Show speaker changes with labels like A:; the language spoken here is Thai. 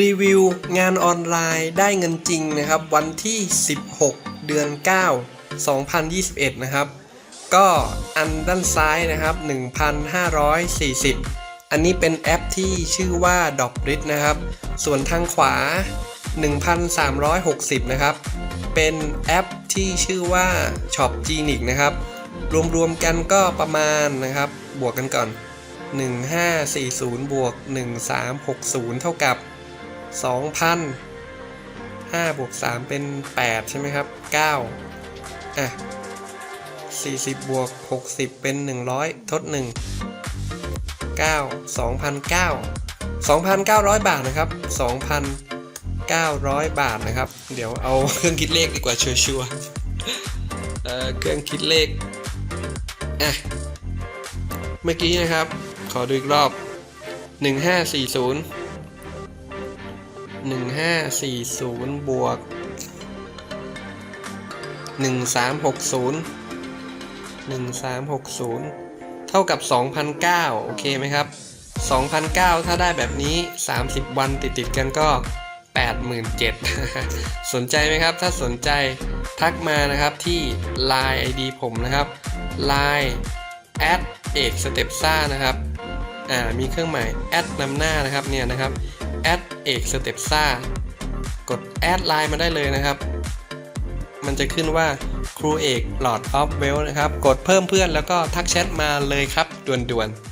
A: รีวิวงานออนไลน์ได้เงินจริงนะครับ วันที่ 16 เดือน 9 2021 นะครับ ก็อันด้านซ้ายนะครับ 1,540 อันนี้เป็นแอปที่ชื่อว่า d o p r i t นะครับ ส่วนทางขวา 1,360 นะครับ เป็นแอปที่ชื่อว่า Shop Genic นะครับ รวมๆกันก็ประมาณนะครับ บวกกันก่อน 1540 บวก 1360 เท่ากับ 2,000 5บวก3เป็น 8 ใช่ไหมครับ 9 อะ 40 บวก 60 เป็น 100 ทด 1 9 2,009 2,900 บาทนะครับ 2,900 บาทนะครับ เดี๋ยวเอาเครื่องคิดเลขดีกว่าชัวร์ๆเอ่อเครื่องคิดเลข อะ เมื่อกี้นะครับ ขอดูอีกรอบ 1540 1540 บวก 1360 1360 เท่ากับ 2,009 โอเคไหมครับ 2,009 ถ้าได้แบบนี้ 30 วันติดติดกันก็ 87,000 สนใจไหมครับ ถ้าสนใจทักมานะครับที่ Line ID ผมนะครับ Line แอดเอกสเต็ปซ่านะครับ อ่ามีเครื่องหมายแอดนำหน้านะครับเนี่ยนะครับแอดเอกสเต็ปซ่ากดแอดไลน์มาได้เลยนะครับ มันจะขึ้นว่าครูเอกหลอดออฟเวลนะครับ กดเพิ่มเพื่อนแล้วก็ทักแชทมาเลยครับด่วนๆ